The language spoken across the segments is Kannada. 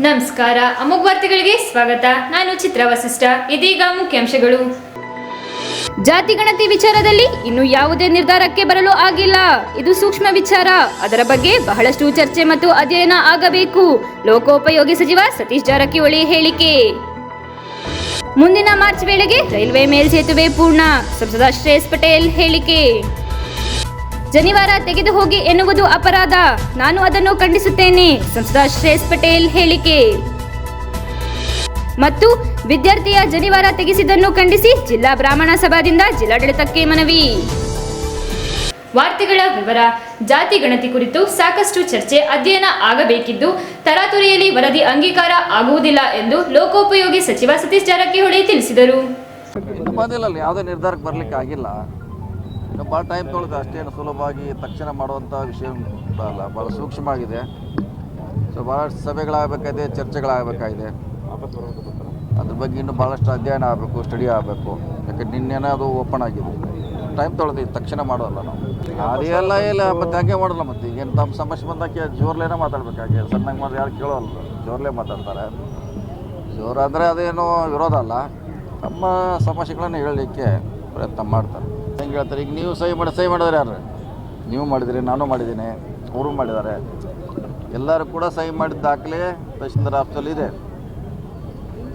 ನಮಸ್ಕಾರ. ಅಮೋಘ ವಾರ್ತೆಗಳಿಗೆ ಸ್ವಾಗತ. ನಾನು ಚಿತ್ರ ವಸಿಷ್ಠ. ಇದೀಗ ಮುಖ್ಯಾಂಶಗಳು. ಜಾತಿ ಗಣತಿ ವಿಚಾರದಲ್ಲಿ ಇನ್ನು ಯಾವುದೇ ನಿರ್ಧಾರಕ್ಕೆ ಬರಲು ಆಗಿಲ್ಲ. ಇದು ಸೂಕ್ಷ್ಮ ವಿಚಾರ. ಅದರ ಬಗ್ಗೆ ಬಹಳಷ್ಟು ಚರ್ಚೆ ಮತ್ತು ಅಧ್ಯಯನ ಆಗಬೇಕು. ಲೋಕೋಪಯೋಗಿ ಸಚಿವ ಸತೀಶ್ ಜಾರಕಿಹೊಳಿ ಹೇಳಿಕೆ. ಮುಂದಿನ ಮಾರ್ಚ್ ವೇಳೆಗೆ ರೈಲ್ವೆ ಮೇಲ್ಸೇತುವೆ ಪೂರ್ಣ. ಸಂಸದ ಶ್ರೇಯಸ್ ಪಟೇಲ್ ಹೇಳಿಕೆ. ಜನಿವಾರ ತೆಗೆದು ಹೋಗಿ ಎನ್ನುವುದು ಅಪರಾಧ. ನಾನು ಅದನ್ನು ಖಂಡಿಸುತ್ತೇನೆ. ಸಂಸದ ಶ್ರೇಯಸ್ ಪಟೇಲ್ ಹೇಳಿಕೆ. ಮತ್ತು ವಿದ್ಯಾರ್ಥಿಯ ಜನಿವಾರ ತೆಗೆಸಿದ್ದನ್ನು ಖಂಡಿಸಿ ಜಿಲ್ಲಾ ಬ್ರಾಹ್ಮಣ ಸಭಾದಿಂದ ಜಿಲ್ಲಾಡಳಿತಕ್ಕೆ ಮನವಿ. ವಾರ್ತೆಗಳ ವಿವರ. ಜಾತಿ ಗಣತಿ ಕುರಿತು ಸಾಕಷ್ಟು ಚರ್ಚೆ ಅಧ್ಯಯನ ಆಗಬೇಕಿದ್ದು, ತರಾತುರಿಯಲ್ಲಿ ವರದಿ ಅಂಗೀಕಾರ ಆಗುವುದಿಲ್ಲ ಎಂದು ಲೋಕೋಪಯೋಗಿ ಸಚಿವ ಸತೀಶ್ ಜಾರಕಿಹೊಳಿ ತಿಳಿಸಿದರು. ಯಾವುದೇ ನಿರ್ಧಾರಕ್ಕೆ ಬರಲಿಕ್ಕೆ ಆಗಿಲ್ಲ. ಭಾಳ ಟೈಮ್ ತೊಳೆದು ಅಷ್ಟೇನು ಸುಲಭವಾಗಿ ತಕ್ಷಣ ಮಾಡುವಂಥ ವಿಷಯ ಅಲ್ಲ. ಭಾಳ ಸೂಕ್ಷ್ಮವಾಗಿದೆ. ಸೊ ಭಾಳಷ್ಟು ಸಭೆಗಳಾಗಬೇಕಾಗಿದೆ, ಚರ್ಚೆಗಳಾಗಬೇಕಾಗಿದೆ. ಅದ್ರ ಬಗ್ಗೆ ಇನ್ನೂ ಭಾಳಷ್ಟು ಅಧ್ಯಯನ ಆಗಬೇಕು ಸ್ಟಡಿ ಆಗಬೇಕು. ಯಾಕೆ ನಿನ್ನೆನೇ ಅದು ಓಪನ್ ಆಗಿದೆ. ಟೈಮ್ ತೊಳೆದು ತಕ್ಷಣ ಮಾಡೋಲ್ಲ ನಾವು. ಅದೆಲ್ಲ ಇಲ್ಲ ಮತ್ತೆ ಹಂಗೆ ಮಾಡೋಲ್ಲ ಮತ್ತೆ. ಈಗೇನು ತಮ್ಮ ಸಮಸ್ಯೆ ಬಂದಾಗ ಜೋರ್ಲೇನೇ ಮಾತಾಡ್ಬೇಕಾಗಿ ಸಣ್ಣಗೆ ಮಾಡಿ ಯಾರು ಕೇಳೋಲ್ಲ ಜೋರ್ಲೇ ಮಾತಾಡ್ತಾರೆ. ಜೋರು ಅಂದರೆ ಅದೇನು ವಿರೋಧ ಅಲ್ಲ. ತಮ್ಮ ಸಮಸ್ಯೆಗಳನ್ನು ಹೇಳಲಿಕ್ಕೆ ಪ್ರಯತ್ನ ಮಾಡ್ತಾರೆ. ಹೆಂಗೆ ಹೇಳ್ತಾರೆ, ಈಗ ನೀವು ಸಹಿ ಮಾಡಿ, ಸಹಿ ಮಾಡಿದ್ರೆ ಯಾರು? ನೀವು ಮಾಡಿದಿರಿ, ನಾನು ಮಾಡಿದ್ದೀನಿ, ಅವರು ಮಾಡಿದ್ದಾರೆ. ಎಲ್ಲರೂ ಕೂಡ ಸಹಿ ಮಾಡಿದ ದಾಖಲೆ ತಹಶೀಲ್ದಾರ್ ಆಫೀಸಲ್ಲಿ ಇದೆ.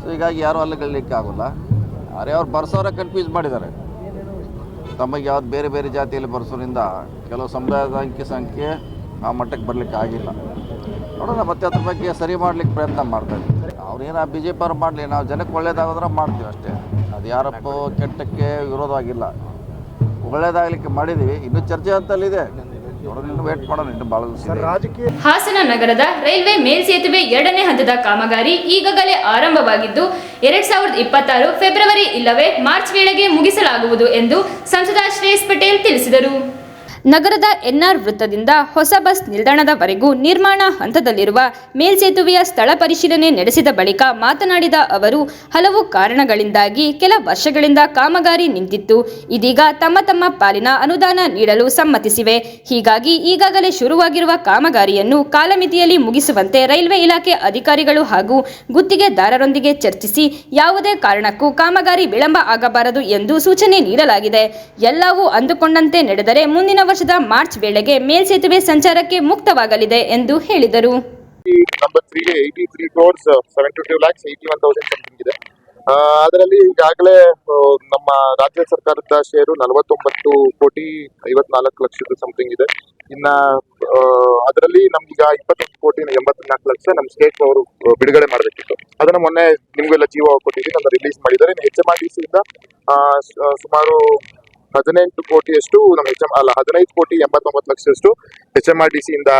ಸೊ ಹೀಗಾಗಿ ಯಾರೂ ಅಲ್ಲಿಗೆ ಆಗೋಲ್ಲ. ಆದರೆ ಅವ್ರು ಬರ್ಸೋರ ಕನ್ಫ್ಯೂಸ್ ಮಾಡಿದ್ದಾರೆ. ತಮಗೆ ಯಾವ್ದು ಬೇರೆ ಬೇರೆ ಜಾತಿಯಲ್ಲಿ ಬರ್ಸೋದ್ರಿಂದ ಕೆಲವು ಸಮುದಾಯದ ಅಂಕಿ ಸಂಖ್ಯೆ ಆ ಮಟ್ಟಕ್ಕೆ ಬರಲಿಕ್ಕೆ ಆಗಿಲ್ಲ. ನೋಡೋಣ, ಮತ್ತೆ ಅದ್ರ ಬಗ್ಗೆ ಸರಿ ಮಾಡ್ಲಿಕ್ಕೆ ಪ್ರಯತ್ನ ಮಾಡ್ತಾರೆ. ಅವ್ರೇನು ಬಿ ಜೆ ಪಿ ಅವ್ರು ಮಾಡಲಿ, ನಾವು ಜನಕ್ಕೆ ಒಳ್ಳೇದಾಗೋದ್ರೆ ಮಾಡ್ತೀವಿ ಅಷ್ಟೇ. ಅದು ಯಾರಪ್ಪ ಕೆಟ್ಟಕ್ಕೆ ವಿರೋಧವಾಗಿಲ್ಲ ಒಳ್ಳೇದಾಗಲಿಕ್ಕೆ ಮಾಡಿದ್ದೀವಿ ಇನ್ನೂ ಚರ್ಚೆ. ಹಾಸನ ನಗರದ ರೈಲ್ವೆ ಮೇಲ್ಸೇತುವೆ ಎರಡನೇ ಹಂತದ ಕಾಮಗಾರಿ ಈಗಾಗಲೇ ಆರಂಭವಾಗಿದ್ದು ಎರಡ್ ಸಾವಿರದ ಇಪ್ಪತ್ತಾರು ಫೆಬ್ರವರಿ ಇಲ್ಲವೇ ಮಾರ್ಚ್ ವೇಳೆಗೆ ಮುಗಿಸಲಾಗುವುದು ಎಂದು ಸಂಸದ ಶ್ರೇಯಸ್ ಪಟೇಲ್ ತಿಳಿಸಿದರು. ನಗರದ ಎನ್ಆರ್ ವೃತ್ತದಿಂದ ಹೊಸ ಬಸ್ ನಿಲ್ದಾಣದವರೆಗೂ ನಿರ್ಮಾಣ ಹಂತದಲ್ಲಿರುವ ಮೇಲ್ಸೇತುವೆಯ ಸ್ಥಳ ಪರಿಶೀಲನೆ ನಡೆಸಿದ ಬಳಿಕ ಮಾತನಾಡಿದ ಅವರು, ಹಲವು ಕಾರಣಗಳಿಂದಾಗಿ ಕೆಲ ವರ್ಷಗಳಿಂದ ಕಾಮಗಾರಿ ನಿಂತಿತ್ತು. ಇದೀಗ ತಮ್ಮ ತಮ್ಮ ಪಾಲಿನ ಅನುದಾನ ನೀಡಲು ಸಮ್ಮತಿಸಿವೆ. ಹೀಗಾಗಿ ಈಗಾಗಲೇ ಶುರುವಾಗಿರುವ ಕಾಮಗಾರಿಯನ್ನು ಕಾಲಮಿತಿಯಲ್ಲಿ ಮುಗಿಸುವಂತೆ ರೈಲ್ವೆ ಇಲಾಖೆ ಅಧಿಕಾರಿಗಳು ಹಾಗೂ ಗುತ್ತಿಗೆದಾರರೊಂದಿಗೆ ಚರ್ಚಿಸಿ ಯಾವುದೇ ಕಾರಣಕ್ಕೂ ಕಾಮಗಾರಿ ವಿಳಂಬ ಆಗಬಾರದು ಎಂದು ಸೂಚನೆ ನೀಡಲಾಗಿದೆ. ಎಲ್ಲವೂ ಅಂದುಕೊಂಡಂತೆ ನಡೆದರೆ ಮುಂದಿನ ವರ್ಷದ ಮಾರ್ಚ್ ವೇಳೆಗೆ ಮೇಲ್ಸೇತುವೆ ಸಂಚಾರಕ್ಕೆ ಮುಕ್ತವಾಗಲಿದೆ ಎಂದು ಹೇಳಿದರು. ಇದೆ. ಅದರಲ್ಲಿ ಈಗಾಗಲೇ ನಮ್ಮ ರಾಜ್ಯ ಸರ್ಕಾರದ ಷೇರು ನಲವತ್ತೊಂಬತ್ತು ಕೋಟಿ ಐವತ್ನಾಲ್ಕು ಲಕ್ಷದ ಸಮಥಿಂಗ್ ಇದೆ. ಇನ್ನ ಅದರಲ್ಲಿ ನಮ್ಗೀಗ ಇಪ್ಪತ್ತೊಂದು ಕೋಟಿ ಎಂಬತ್ನಾಲ್ಕು ಲಕ್ಷ ನಮ್ಮ ಸ್ಟೇಟ್ ಅವರು ಬಿಡುಗಡೆ ಮಾಡಬೇಕಿತ್ತು. ಅದನ್ನ ಮೊನ್ನೆ ನಿಮ್ಗೆಲ್ಲ ಜೀವ ಕೊಟ್ಟಿದ್ದೀವಿ ಅದನ್ನ ರಿಲೀಸ್ ಮಾಡಿದ್ದಾರೆ. ಎಚ್ ಎಂ ಆರ್ ಡಿ ಸಿಯಿಂದ ಸುಮಾರು ಹದಿನೆಂಟು ಕೋಟಿಯಷ್ಟು ನಮ್ಮ ಎಚ್ ಎಂ ಅಲ್ಲ ಹದಿನೈದು ಕೋಟಿ ಎಂಬತ್ತೊಂಬತ್ತು ಲಕ್ಷದಷ್ಟು H M R D C ಇಂದ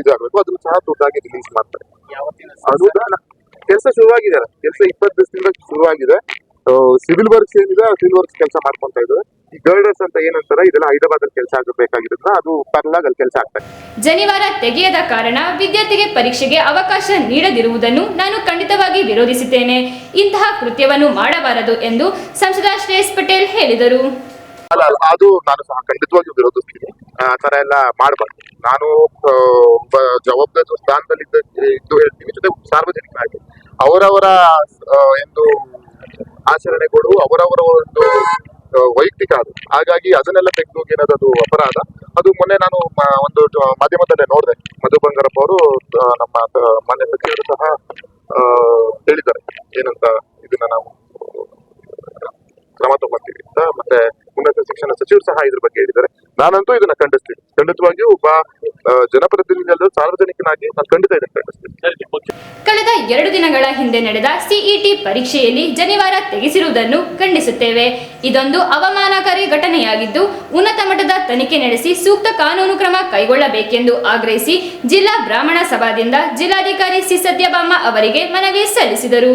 ಇದಾಗಬೇಕು. ಅದನ್ನು ಸಹ ತುರ್ತಾಗಿ ರಿಲೀಸ್ ಮಾಡ್ತಾರೆ. ಅನುದಾನ ಕೆಲಸ? ಶುರುವಾಗಿದೆ ಕೆಲಸ ಇಪ್ಪತ್ತು ದಿವಸದಿಂದ ಶುರುವಾಗಿದೆ. ಸಿವಿಲ್ ವರ್ಕ್ಸ್ ಏನಿದೆ ಸಿವಿಲ್ ವರ್ಕ್ಸ್ ಕೆಲಸ ಮಾಡ್ಕೊಂತ ಇದ್ದಾರೆ. ಈ ಗರ್ಡರ್ಸ್ ಅಂತ ಏನಂತಾರೆ ಇದೆಲ್ಲ ಹೈದರಾಬಾದ್ ಕೆಲಸ ಆಗಬೇಕಾಗಿರೋದ್ರಿಂದ ಅದು ಪರ್ಲಾಗ್ ಅಲ್ಲಿ ಕೆಲಸ ಆಗ್ತದೆ ಜನಿವಾರ ತೆಗೆಯದ ಕಾರಣ ವಿದ್ಯಾರ್ಥಿಗೆ ಪರೀಕ್ಷೆಗೆ ಅವಕಾಶ ನೀಡದಿರುವುದನ್ನು ನಾನು ಖಂಡಿತವಾಗಿ ವಿರೋಧಿಸುತ್ತೇನೆ. ಇಂತಹ ಕೃತ್ಯವನ್ನು ಮಾಡಬಾರದು ಎಂದು ಸಂಸದ ಶ್ರೇಯಸ್ ಪಟೇಲ್ ಹೇಳಿದರು. ಅಲ್ಲ ಅದು ನಾನು ಸಹ ಖಂಡಿತವಾಗಿಯೂ ವಿರೋಧಿಸ್ತೀನಿ ಆ ತರ ಎಲ್ಲ ಮಾಡಬಾರ್ದು. ನಾನು ಒಬ್ಬ ಜವಾಬ್ದಾರಿ ಸ್ಥಾನದಲ್ಲಿ ಇದ್ದ ಹೇಳ್ತೀನಿ. ಜೊತೆ ಸಾರ್ವಜನಿಕರಾಗಿ ಅವರವರ ಒಂದು ಆಚರಣೆಗಳು, ಅವರವರ ಒಂದು ವೈಯಕ್ತಿಕ ಅದು. ಹಾಗಾಗಿ ಅದನ್ನೆಲ್ಲ ತೆಗೆದು ಏನದು ಅದು ಅಪರಾಧ. ಅದು ಮೊನ್ನೆ ನಾನು ಒಂದು ಮಾಧ್ಯಮದಲ್ಲೇ ನೋಡಿದೆ. ಮಧು ಬಂಗಾರಪ್ಪ ಅವರು ನಮ್ಮ ಮಾನ್ಯ ಸಚಿವರು ಸಹ ಹೇಳಿದ್ದಾರೆ. ಏನಂತ ಇದನ್ನ ನಾವು ಕ್ರಮ ತಗೊಂತೀವಿ ಅಂತ. ಮತ್ತೆ ಉನ್ನತ ಶಿಕ್ಷಣ ಸಚಿವರು ಸಹ ಇದ್ರ ಬಗ್ಗೆ ಹೇಳಿದ್ದಾರೆ. ನಾನಂತೂ ಇದನ್ನ ಖಂಡಿಸ್ತೀನಿ. ಖಂಡಿತವಾಗಿಯೂ ಒಬ್ಬ ಜನಪ್ರತಿನಿಧಿ ಸಾರ್ವಜನಿಕನಾಗಿ ನಾನು ಖಂಡಿತ ಇದನ್ನ ಖಂಡಿಸ್ತೀನಿ. ಕಳೆದ ಎರಡು ದಿನಗಳ ಹಿಂದೆ ನಡೆದ ಸಿಇಟಿ ಪರೀಕ್ಷೆಯಲ್ಲಿ ಜನಿವಾರ ತೆಗೆಸಿರುವುದನ್ನು ಖಂಡಿಸುತ್ತೇವೆ. ಇದೊಂದು ಅವಮಾನಕಾರಿ ಘಟನೆಯಾಗಿದ್ದು, ಉನ್ನತ ಮಟ್ಟದ ತನಿಖೆ ನಡೆಸಿ ಸೂಕ್ತ ಕಾನೂನು ಕ್ರಮ ಕೈಗೊಳ್ಳಬೇಕೆಂದು ಆಗ್ರಹಿಸಿ ಜಿಲ್ಲಾ ಬ್ರಾಹ್ಮಣ ಸಭಾದಿಂದ ಜಿಲ್ಲಾಧಿಕಾರಿ ಸಿ ಸತ್ಯಭಾಮ ಅವರಿಗೆ ಮನವಿ ಸಲ್ಲಿಸಿದರು.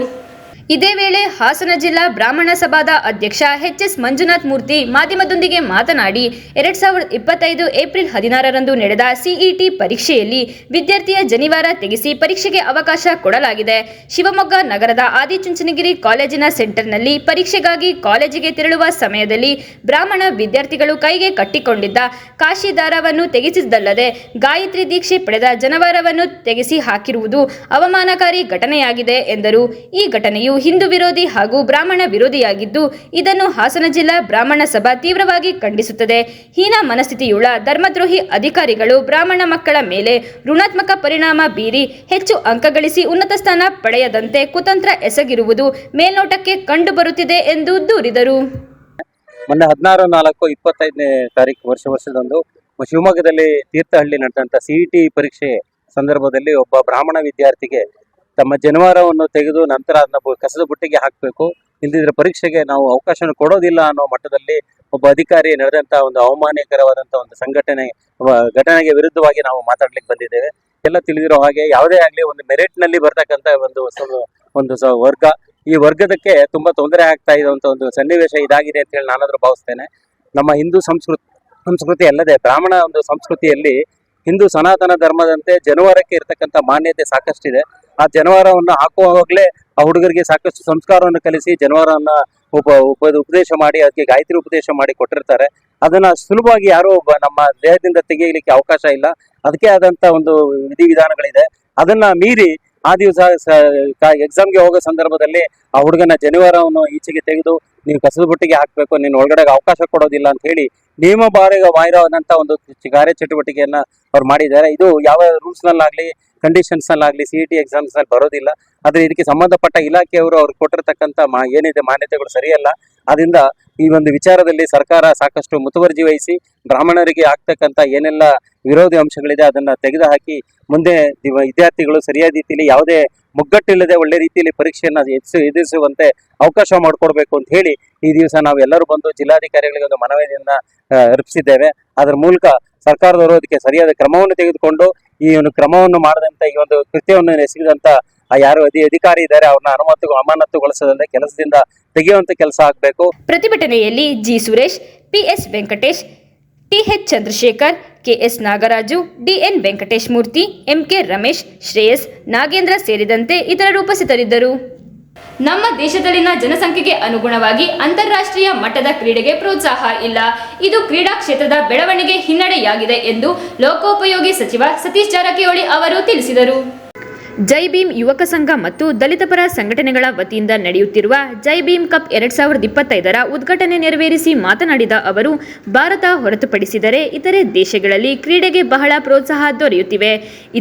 ಇದೇ ವೇಳೆ ಹಾಸನ ಜಿಲ್ಲಾ ಬ್ರಾಹ್ಮಣ ಸಭಾದ ಅಧ್ಯಕ್ಷ ಎಚ್ ಎಸ್ ಮಂಜುನಾಥ್ ಮೂರ್ತಿ ಮಾಧ್ಯಮದೊಂದಿಗೆ ಮಾತನಾಡಿ ಎರಡ್ ಸಾವಿರದ ಇಪ್ಪತ್ತೈದು ಏಪ್ರಿಲ್ ಹದಿನಾರರಂದು ನಡೆದ ಸಿಇಟಿ ಪರೀಕ್ಷೆಯಲ್ಲಿ ವಿದ್ಯಾರ್ಥಿಯ ಜನಿವಾರ ತೆಗೆಸಿ ಪರೀಕ್ಷೆಗೆ ಅವಕಾಶ ಕೊಡಲಾಗಿದೆ. ಶಿವಮೊಗ್ಗ ನಗರದ ಆದಿಚುಂಚನಗಿರಿ ಕಾಲೇಜಿನ ಸೆಂಟರ್ನಲ್ಲಿ ಪರೀಕ್ಷೆಗಾಗಿ ಕಾಲೇಜಿಗೆ ತೆರಳುವ ಸಮಯದಲ್ಲಿ ಬ್ರಾಹ್ಮಣ ವಿದ್ಯಾರ್ಥಿಗಳು ಕೈಗೆ ಕಟ್ಟಿಕೊಂಡಿದ್ದ ಕಾಶಿ ದಾರವನ್ನು ತೆಗೆಸಿದ್ದಲ್ಲದೆ ಗಾಯತ್ರಿ ದೀಕ್ಷೆ ಪಡೆದ ಜನವಾರವನ್ನು ತೆಗೆಸಿ ಹಾಕಿರುವುದು ಅವಮಾನಕಾರಿ ಘಟನೆಯಾಗಿದೆ ಎಂದರು. ಈ ಘಟನೆಯು ಹಿಂದೂ ವಿರೋಧಿ ಹಾಗೂ ಬ್ರಾಹ್ಮಣ ವಿರೋಧಿಯಾಗಿದ್ದು, ಇದನ್ನು ಹಾಸನ ಜಿಲ್ಲಾ ಬ್ರಾಹ್ಮಣ ಸಭಾ ತೀವ್ರವಾಗಿ ಖಂಡಿಸುತ್ತದೆ. ಹೀನ ಮನಸ್ಥಿತಿಯುಳ್ಳ ಧರ್ಮದ್ರೋಹಿ ಅಧಿಕಾರಿಗಳು ಬ್ರಾಹ್ಮಣ ಮಕ್ಕಳ ಮೇಲೆ ಋಣಾತ್ಮಕ ಪರಿಣಾಮ ಬೀರಿ ಹೆಚ್ಚು ಅಂಕ ಗಳಿಸಿ ಉನ್ನತ ಸ್ಥಾನ ಪಡೆಯದಂತೆ ಕುತಂತ್ರ ಎಸಗಿರುವುದು ಮೇಲ್ನೋಟಕ್ಕೆ ಕಂಡುಬರುತ್ತಿದೆ ಎಂದು ದೂರಿದರು. ಮೊನ್ನೆ ಹದಿನಾರು ನಾಲ್ಕು ಇಪ್ಪತ್ತೈದನೇ ತಾರೀಕು ವರ್ಷ ವರ್ಷದಂದು ಶಿವಮೊಗ್ಗದಲ್ಲಿ ತೀರ್ಥಹಳ್ಳಿ ನಡೆದಂತ ಸಿಇಟಿ ಪರೀಕ್ಷೆ ಸಂದರ್ಭದಲ್ಲಿ ಒಬ್ಬ ಬ್ರಾಹ್ಮಣ ವಿದ್ಯಾರ್ಥಿಗೆ ತಮ್ಮ ಜನವಾರವನ್ನು ತೆಗೆದು ನಂತರ ಅದನ್ನ ಕಸದ ಬುಟ್ಟಿಗೆ ಹಾಕಬೇಕು. ಇಲ್ದಿದ್ರೆ ಪರೀಕ್ಷೆಗೆ ನಾವು ಅವಕಾಶವನ್ನು ಕೊಡೋದಿಲ್ಲ ಅನ್ನೋ ಮಟ್ಟದಲ್ಲಿ ಒಬ್ಬ ಅಧಿಕಾರಿ ನಡೆದಂತ ಒಂದು ಅವಮಾನಕರವಾದಂತ ಒಂದು ಸಂಘಟನೆ ಘಟನೆಗೆ ವಿರುದ್ಧವಾಗಿ ನಾವು ಮಾತಾಡ್ಲಿಕ್ಕೆ ಬಂದಿದ್ದೇವೆ. ಎಲ್ಲ ತಿಳಿದಿರೋ ಹಾಗೆ ಯಾವುದೇ ಆಗಲಿ ಒಂದು ಮೆರಿಟ್ನಲ್ಲಿ ಬರ್ತಕ್ಕಂತ ಒಂದು ಒಂದು ವರ್ಗ. ಈ ವರ್ಗದಕ್ಕೆ ತುಂಬಾ ತೊಂದರೆ ಆಗ್ತಾ ಇರುವಂತ ಒಂದು ಸನ್ನಿವೇಶ ಇದಾಗಿದೆ ಅಂತ ಹೇಳಿ ನಾನಾದ್ರೂ ಭಾವಿಸ್ತೇನೆ. ನಮ್ಮ ಹಿಂದೂ ಸಂಸ್ಕೃತಿ ಸಂಸ್ಕೃತಿ ಅಲ್ಲದೆ ಬ್ರಾಹ್ಮಣ ಒಂದು ಸಂಸ್ಕೃತಿಯಲ್ಲಿ ಹಿಂದೂ ಸನಾತನ ಧರ್ಮದಂತೆ ಜನವಾರಕ್ಕೆ ಇರತಕ್ಕಂತ ಮಾನ್ಯತೆ ಸಾಕಷ್ಟಿದೆ. ಆ ಜನವಾರವನ್ನು ಹಾಕುವಾಗಲೇ ಆ ಹುಡುಗರಿಗೆ ಸಾಕಷ್ಟು ಸಂಸ್ಕಾರವನ್ನು ಕಲಿಸಿ ಜನವಾರವನ್ನ ಉಪ ಉಪ ಉಪದೇಶ ಮಾಡಿ ಅದಕ್ಕೆ ಗಾಯತ್ರಿ ಉಪದೇಶ ಮಾಡಿ ಕೊಟ್ಟಿರ್ತಾರೆ. ಅದನ್ನ ಸುಲಭವಾಗಿ ಯಾರು ನಮ್ಮ ದೇಹದಿಂದ ತೆಗೆಯಲಿಕ್ಕೆ ಅವಕಾಶ ಇಲ್ಲ. ಅದಕ್ಕೆ ಆದಂತ ಒಂದು ವಿಧಿವಿಧಾನಗಳಿದೆ. ಅದನ್ನ ಮೀರಿ ಆ ದಿವಸ ಎಕ್ಸಾಮ್ಗೆ ಹೋಗೋ ಸಂದರ್ಭದಲ್ಲಿ ಆ ಹುಡುಗನ ಜನಿವಾರವನ್ನು ಈಚೆಗೆ ತೆಗೆದು ನೀವು ಕಸದ ಬುಟ್ಟಿಗೆ ಹಾಕಬೇಕು ನಿನ್ನ ಒಳಗಡೆಗೆ ಅವಕಾಶ ಕೊಡೋದಿಲ್ಲ ಅಂತ ಹೇಳಿ ನಿಯಮ ಬಾರಿಗ ಬಾಹಿರವಾದಂತ ಒಂದು ಕಾರ್ಯ ಚಟುವಟಿಕೆಯನ್ನ ಅವ್ರು ಮಾಡಿದ್ದಾರೆ. ಇದು ಯಾವ ರೂಲ್ಸ್ ನಲ್ಲಾಗ್ಲಿ ಕಂಡೀಷನ್ಸ್ ನಲ್ಲಾಗ್ಲಿ ಸಿ ಟಿ ಎಕ್ಸಾಮ್ಸ್ನಲ್ಲಿ ಬರೋದಿಲ್ಲ. ಆದ್ರೆ ಇದಕ್ಕೆ ಸಂಬಂಧಪಟ್ಟ ಇಲಾಖೆಯವರು ಅವ್ರು ಕೊಟ್ಟಿರ್ತಕ್ಕಂಥ ಮಾ ಏನಿದೆ ಮಾನ್ಯತೆಗಳು ಸರಿಯಲ್ಲ. ಅದರಿಂದ ಈ ಒಂದು ವಿಚಾರದಲ್ಲಿ ಸರ್ಕಾರ ಸಾಕಷ್ಟು ಮುತುವರ್ಜಿ ವಹಿಸಿ, ಬ್ರಾಹ್ಮಣರಿಗೆ ಆಗ್ತಕ್ಕಂಥ ಏನೆಲ್ಲ ವಿರೋಧಿ ಅಂಶಗಳಿದೆ, ಅದನ್ನ ತೆಗೆದುಹಾಕಿ ಮುಂದೆ ವಿದ್ಯಾರ್ಥಿಗಳು ಸರಿಯಾದ ರೀತಿಯಲ್ಲಿ ಯಾವುದೇ ಮುಗ್ಗಟ್ಟಿಲ್ಲದೆ ಒಳ್ಳೆ ರೀತಿಯಲ್ಲಿ ಪರೀಕ್ಷೆಯನ್ನ ಹೆಚ್ಚು ಎದುರಿಸುವಂತೆ ಅವಕಾಶ ಮಾಡಿಕೊಡ್ಬೇಕು ಅಂತ ಹೇಳಿ ಈ ದಿವಸ ನಾವು ಎಲ್ಲರೂ ಬಂದು ಜಿಲ್ಲಾಧಿಕಾರಿಗಳಿಗೆ ಒಂದು ಮನವಿಯನ್ನ ಅರ್ಪಿಸಿದ್ದೇವೆ. ಅದರ ಮೂಲಕ ಸರ್ಕಾರದವರು ಅದಕ್ಕೆ ಸರಿಯಾದ ಕ್ರಮವನ್ನು ತೆಗೆದುಕೊಂಡು ಈ ಒಂದು ಕ್ರಮವನ್ನು ಮಾಡದಂತ ಈ ಒಂದು ಕೃತ್ಯವನ್ನು ಎಸಗಿದಂತ ಯಾರು ಅಧಿ ಅಧಿಕಾರಿ ಇದ್ದಾರೆ, ಅವ್ರನ್ನ ಅನುಮತಿ ಅಮಾನತುಗೊಳಿಸದಂತೆ ಕೆಲಸದಿಂದ ತೆಗೆಯುವಂತ ಕೆಲಸ ಆಗ್ಬೇಕು. ಪ್ರತಿಭಟನೆಯಲ್ಲಿ G Suresh PS Venkatesh TH Chandrashekar KS Nagaraju DN Venkatesh Murthy MK Ramesh, Shreyas Nagendra ಸೇರಿದಂತೆ ಇತರರು ಉಪಸ್ಥಿತರಿದ್ದರು. ನಮ್ಮ ದೇಶದಲ್ಲಿನ ಜನಸಂಖ್ಯೆಗೆ ಅನುಗುಣವಾಗಿ ಅಂತಾರಾಷ್ಟ್ರೀಯ ಮಟ್ಟದ ಕ್ರೀಡೆಗೆ ಪ್ರೋತ್ಸಾಹ ಇಲ್ಲ. ಇದು ಕ್ರೀಡಾ ಕ್ಷೇತ್ರದ ಬೆಳವಣಿಗೆ ಹಿನ್ನಡೆಯಾಗಿದೆ ಎಂದು ಲೋಕೋಪಯೋಗಿ ಸಚಿವ ಸತೀಶ್ ಜಾರಕಿಹೊಳಿ ಅವರು ತಿಳಿಸಿದರು. ಜೈ ಭೀಮ್ ಯುವಕ ಸಂಘ ಮತ್ತು ದಲಿತ ಪರ ಸಂಘಟನೆಗಳ ವತಿಯಿಂದ ನಡೆಯುತ್ತಿರುವ ಜೈ ಭೀಮ್ ಕಪ್ ಎರಡ್ ಸಾವಿರದ ಇಪ್ಪತ್ತೈದರ ಉದ್ಘಾಟನೆ ನೆರವೇರಿಸಿ ಮಾತನಾಡಿದ ಅವರು, ಭಾರತ ಹೊರತುಪಡಿಸಿದರೆ ಇತರೆ ದೇಶಗಳಲ್ಲಿ ಕ್ರೀಡೆಗೆ ಬಹಳ ಪ್ರೋತ್ಸಾಹ ದೊರೆಯುತ್ತಿವೆ.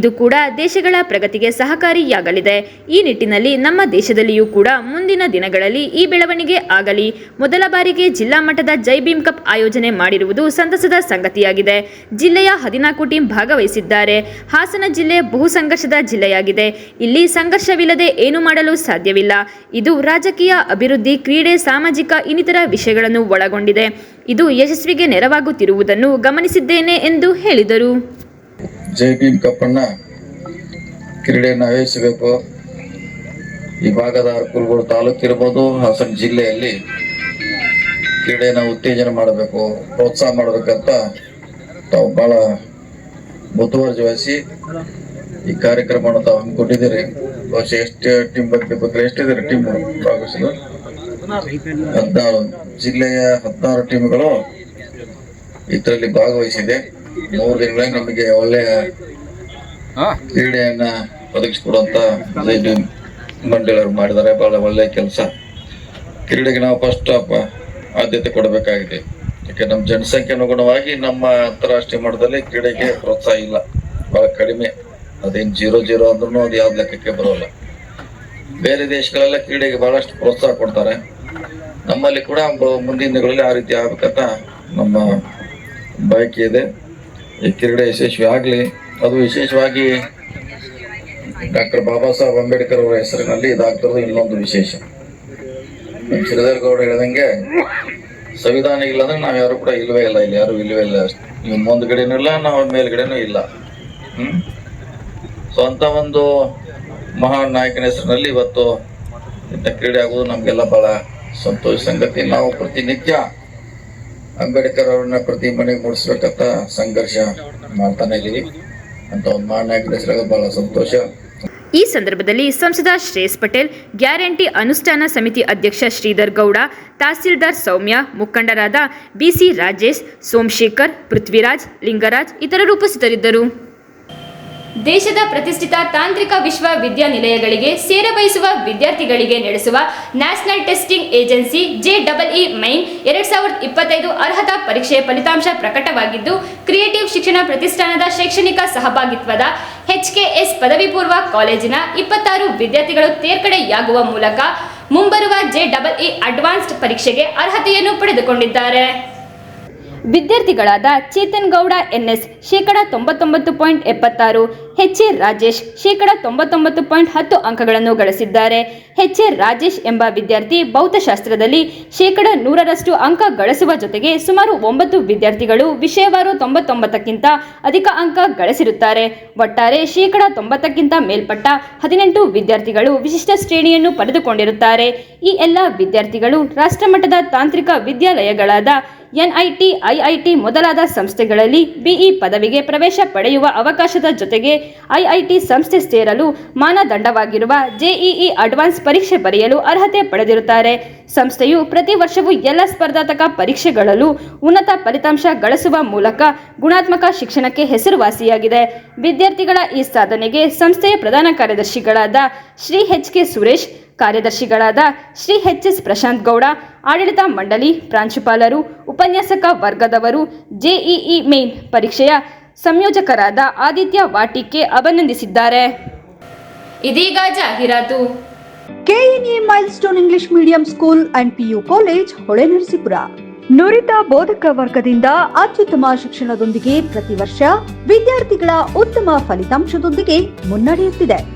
ಇದು ಕೂಡ ದೇಶಗಳ ಪ್ರಗತಿಗೆ ಸಹಕಾರಿಯಾಗಲಿದೆ. ಈ ನಿಟ್ಟಿನಲ್ಲಿ ನಮ್ಮ ದೇಶದಲ್ಲಿಯೂ ಕೂಡ ಮುಂದಿನ ದಿನಗಳಲ್ಲಿ ಈ ಬೆಳವಣಿಗೆ ಆಗಲಿ. ಮೊದಲ ಬಾರಿಗೆ ಜಿಲ್ಲಾ ಮಟ್ಟದ ಜೈ ಭೀಮ್ ಕಪ್ ಆಯೋಜನೆ ಮಾಡಿರುವುದು ಸಂತಸದ ಸಂಗತಿಯಾಗಿದೆ. ಜಿಲ್ಲೆಯ ಹದಿನಾಲ್ಕು ಟೀಂ ಭಾಗವಹಿಸಿದ್ದಾರೆ. ಹಾಸನ ಜಿಲ್ಲೆ ಬಹು ಸಂಘರ್ಷದ ಇಲ್ಲಿ ಸಂಘರ್ಷವಿಲ್ಲದೆ ಏನು ಮಾಡಲು ಸಾಧ್ಯವಿಲ್ಲ. ಇದು ರಾಜಕೀಯ, ಅಭಿವೃದ್ಧಿ, ಕ್ರೀಡೆ, ಸಾಮಾಜಿಕ, ಇನ್ನಿತರ ವಿಷಯಗಳನ್ನು ಒಳಗೊಂಡಿದೆ. ಇದು ಯಶಸ್ವಿಗೆ ನೆರವಾಗುತ್ತಿರುವುದನ್ನು ಗಮನಿಸಿದ್ದೇನೆ ಎಂದು ಹೇಳಿದರು. ಕಪ್ಪನ್ನ ಕ್ರೀಡೆಯನ್ನು ಆಯೋಜಿಸಬೇಕು. ಈ ಭಾಗದ ಕುರುಗೋಡು ತಾಲೂಕು ಇರ್ಬೋದು, ಹಾಸನ ಜಿಲ್ಲೆಯಲ್ಲಿ ಕ್ರೀಡೆಯನ್ನು ಉತ್ತೇಜನ ಮಾಡಬೇಕು, ಪ್ರೋತ್ಸಾಹ ಮಾಡಬೇಕಂತ ತಾವು ಭಾಳ ಮುತುವರ್ಜಿ ವಹಿಸಿ ಈ ಕಾರ್ಯಕ್ರಮವನ್ನು ತಾವು ಹಮ್ಮಿಕೊಂಡಿದ್ದೀರಿ ಬಹುಶಃ ಎಷ್ಟು ಟೀಮ್ ಬಗ್ಗೆ ಬಗ್ಗೆ ಎಷ್ಟಿದ್ದಾರೆ ಟೀಮ್ ಭಾಗವಹಿಸಲು ಹದಿನಾರು ಜಿಲ್ಲೆಯ ಹದಿನಾರು ಟೀಮ್ಗಳು ಇದರಲ್ಲಿ ಭಾಗವಹಿಸಿದೆ. ಮೂರು ದಿನಗಳಲ್ಲಿ ನಮಗೆ ಒಳ್ಳೆಯ ಕ್ರೀಡೆಯನ್ನ ಒದಗಿಸಿಕೊಡುವಂತ ಮಂಡಳಿಯವರು ಮಾಡಿದ್ದಾರೆ. ಬಹಳ ಒಳ್ಳೆಯ ಕೆಲಸ. ಕ್ರೀಡೆಗೆ ನಾವು ಫಸ್ಟ್ ಆದ್ಯತೆ ಕೊಡಬೇಕಾಗಿದೆ. ಯಾಕೆ ನಮ್ಮ ಜನಸಂಖ್ಯೆ ಅನುಗುಣವಾಗಿ ನಮ್ಮ ಅಂತಾರಾಷ್ಟ್ರೀಯ ಮಟ್ಟದಲ್ಲಿ ಕ್ರೀಡೆಗೆ ಪ್ರೋತ್ಸಾಹ ಇಲ್ಲ. ಬಹಳ ಕಡಿಮೆ. ಅದೇನು ಜೀರೋ ಜೀರೋ ಅಂದ್ರೂ ಅದು ಯಾವ್ದು ಲೆಕ್ಕಕ್ಕೆ ಬರೋಲ್ಲ. ಬೇರೆ ದೇಶಗಳೆಲ್ಲ ಕ್ರೀಡೆಗೆ ಬಹಳಷ್ಟು ಪ್ರೋತ್ಸಾಹ ಕೊಡ್ತಾರೆ. ನಮ್ಮಲ್ಲಿ ಕೂಡ ಮುಂದಿನ ದಿನಗಳಲ್ಲಿ ಆ ರೀತಿ ಆಗ್ಬೇಕಂತ ನಮ್ಮ ಬಯಕೆ ಇದೆ. ಈ ಕ್ರೀಡೆ ಯಶಸ್ವಿ ಆಗಲಿ, ಅದು ವಿಶೇಷವಾಗಿ ಡಾಕ್ಟರ್ ಬಾಬಾ ಸಾಹೇಬ್ ಅಂಬೇಡ್ಕರ್ ಅವರ ಹೆಸರಿನಲ್ಲಿ ಇದಾಗ್ತಿರೋದು ಇನ್ನೊಂದು ವಿಶೇಷ. ಶ್ರೀಧರ್ ಗೌಡ ಹೇಳ್ದಂಗೆ ಸಂವಿಧಾನ ಇಲ್ಲ ಅಂದ್ರೆ ನಾವು ಯಾರು ಕೂಡ ಇಲ್ವೇ ಇಲ್ಲ, ಇಲ್ಲಿ ಯಾರು ಇಲ್ವೇ ಇಲ್ಲ ಮುಂದ್ಗಡೆನೂ ಇಲ್ಲ, ನಾವು ಮೇಲ್ಗಡೆನೂ ಇಲ್ಲ. ಹ್ಮ್? ಸೊ ಅಂತ ಒಂದು ಮಹಾನ್ ನಾಯಕನ ಹೆಸರಿನಲ್ಲಿ ಇವತ್ತು ಇಂಥ ಕ್ರೀಡೆ ಆಗೋದು ನಮಗೆಲ್ಲ ಭಾಳ ಸಂತೋಷ ಸಂಗತಿ. ನಾವು ಪ್ರತಿನಿತ್ಯ ಅಂಬೇಡ್ಕರ್ ಅವ್ರನ್ನ ಪ್ರತಿ ಮನೆಗೆ ಮೂಡಿಸ್ಬೇಕಂತ ಸಂಘರ್ಷ ಮಾಡ್ತಾನೆ ಇದೀವಿ ಅಂತ ಒಂದು ಮಾನ್ಯ ಭಾಳ ಸಂತೋಷ. ಈ ಸಂದರ್ಭದಲ್ಲಿ ಸಂಸದ ಶ್ರೇಯಸ್ ಪಟೇಲ್, ಗ್ಯಾರಂಟಿ ಅನುಷ್ಠಾನ ಸಮಿತಿ ಅಧ್ಯಕ್ಷ ಶ್ರೀಧರ್ ಗೌಡ, ತಹಸೀಲ್ದಾರ್ ಸೌಮ್ಯ, ಮುಖಂಡರಾದ ಬಿಸಿ ರಾಜೇಶ್, ಸೋಮಶೇಖರ್, ಪೃಥ್ವಿರಾಜ್, ಲಿಂಗರಾಜ್ ಇತರರು ಉಪಸ್ಥಿತರಿದ್ದರು. ದೇಶದ ಪ್ರತಿಷ್ಠಿತ ತಾಂತ್ರಿಕ ವಿಶ್ವವಿದ್ಯಾನಿಲಯಗಳಿಗೆ ಸೇರಬಯಸುವ ವಿದ್ಯಾರ್ಥಿಗಳಿಗೆ ನಡೆಸುವ national testing agency J double E main ಎರಡ್ ಸಾವಿರದ ಇಪ್ಪತ್ತೈದು ಅರ್ಹತಾ ಪರೀಕ್ಷೆಯ ಫಲಿತಾಂಶ ಪ್ರಕಟವಾಗಿದ್ದು, ಕ್ರಿಯೇಟಿವ್ ಶಿಕ್ಷಣ ಪ್ರತಿಷ್ಠಾನದ ಶೈಕ್ಷಣಿಕ ಸಹಭಾಗಿತ್ವದ ಎಚ್ಕೆಎಸ್ ಪದವಿ ಪೂರ್ವ ಕಾಲೇಜಿನ ಇಪ್ಪತ್ತಾರು ವಿದ್ಯಾರ್ಥಿಗಳು ತೇರ್ಗಡೆಯಾಗುವ ಮೂಲಕ ಮುಂಬರುವ ಜೆ ಡಬಲ್ ಇ ಅಡ್ವಾನ್ಸ್ಡ್ ಪರೀಕ್ಷೆಗೆ ಅರ್ಹತೆಯನ್ನು ಪಡೆದುಕೊಂಡಿದ್ದಾರೆ. ವಿದ್ಯಾರ್ಥಿಗಳಾದ ಚೇತನ್ ಗೌಡ, ಎನ್ಎಸ್ ಶೇಕಡ ತೊಂಬತ್ತೊಂಬತ್ತು ಪಾಯಿಂಟ್ ಎಪ್ಪತ್ತಾರು ಎಚ್ ಎ ರಾಜೇಶ್ ಶೇಕಡ ತೊಂಬತ್ತೊಂಬತ್ತು ಪಾಯಿಂಟ್ ಹತ್ತು ಅಂಕಗಳನ್ನು ಗಳಿಸಿದ್ದಾರೆ. ಎಚ್ ಎ ರಾಜೇಶ್ ಎಂಬ ವಿದ್ಯಾರ್ಥಿ ಭೌತಶಾಸ್ತ್ರದಲ್ಲಿ ಶೇಕಡ ನೂರರಷ್ಟು ಅಂಕ ಗಳಿಸುವ ಜೊತೆಗೆ ಸುಮಾರು ಒಂಬತ್ತು ವಿದ್ಯಾರ್ಥಿಗಳು ವಿಷಯವಾರು ತೊಂಬತ್ತೊಂಬತ್ತಕ್ಕಿಂತ ಅಧಿಕ ಅಂಕ ಗಳಿಸಿರುತ್ತಾರೆ. ಒಟ್ಟಾರೆ ಶೇಕಡ ತೊಂಬತ್ತಕ್ಕಿಂತ ಮೇಲ್ಪಟ್ಟ ಹದಿನೆಂಟು ವಿದ್ಯಾರ್ಥಿಗಳು ವಿಶಿಷ್ಟ ಶ್ರೇಣಿಯನ್ನು ಪಡೆದುಕೊಂಡಿರುತ್ತಾರೆ. ಈ ಎಲ್ಲ ವಿದ್ಯಾರ್ಥಿಗಳು ರಾಷ್ಟ್ರಮಟ್ಟದ ತಾಂತ್ರಿಕ ವಿದ್ಯಾಲಯಗಳಾದ ಎನ್ಐಟಿ, ಐಐಟಿ ಮೊದಲಾದ ಸಂಸ್ಥೆಗಳಲ್ಲಿ ಬಿಇ ಪದವಿಗೆ ಪ್ರವೇಶ ಪಡೆಯುವ ಅವಕಾಶದ ಜೊತೆಗೆ ಐಐಟಿ ಸಂಸ್ಥೆ ಸೇರಲು ಮಾನದಂಡವಾಗಿರುವ ಜೆಇಇ ಅಡ್ವಾನ್ಸ್ ಪರೀಕ್ಷೆ ಬರೆಯಲು ಅರ್ಹತೆ ಪಡೆದಿರುತ್ತಾರೆ. ಸಂಸ್ಥೆಯು ಪ್ರತಿ ವರ್ಷವೂ ಎಲ್ಲ ಸ್ಪರ್ಧಾತ್ಮಕ ಪರೀಕ್ಷೆಗಳಲ್ಲೂ ಉನ್ನತ ಫಲಿತಾಂಶ ಗಳಿಸುವ ಮೂಲಕ ಗುಣಾತ್ಮಕ ಶಿಕ್ಷಣಕ್ಕೆ ಹೆಸರುವಾಸಿಯಾಗಿದೆ. ವಿದ್ಯಾರ್ಥಿಗಳ ಈ ಸಾಧನೆಗೆ ಸಂಸ್ಥೆಯ ಪ್ರಧಾನ ಕಾರ್ಯದರ್ಶಿಗಳಾದ ಶ್ರೀ ಎಚ್ ಕೆ ಸುರೇಶ್ ಕಾರ್ಯದರ್ಶಿಗಳಾದ ಶ್ರೀ ಎಚ್ ಎಸ್ ಪ್ರಶಾಂತ್ ಗೌಡ, ಆಡಳಿತ ಮಂಡಳಿ ಪ್ರಾಂಶುಪಾಲರು, ಉಪನ್ಯಾಸಕ ವರ್ಗದವರು ಜೆಇಇ ಮೇನ್ ಪರೀಕ್ಷೆಯ ಸಂಯೋಜಕರಾದ ಆದಿತ್ಯ ವಾಟಿಕೆ ಅಭಿನಂದಿಸಿದ್ದಾರೆ. ಇದೀಗ ಜಾಹೀರಾತು. KEA milestone English medium school and PU college Holenarasipura ನುರಿತ ಬೋಧಕ ವರ್ಗದಿಂದ ಅತ್ಯುತ್ತಮ ಶಿಕ್ಷಣದೊಂದಿಗೆ ಪ್ರತಿ ವರ್ಷ ವಿದ್ಯಾರ್ಥಿಗಳ ಉತ್ತಮ ಫಲಿತಾಂಶದೊಂದಿಗೆ ಮುನ್ನಡೆಯುತ್ತಿದೆ.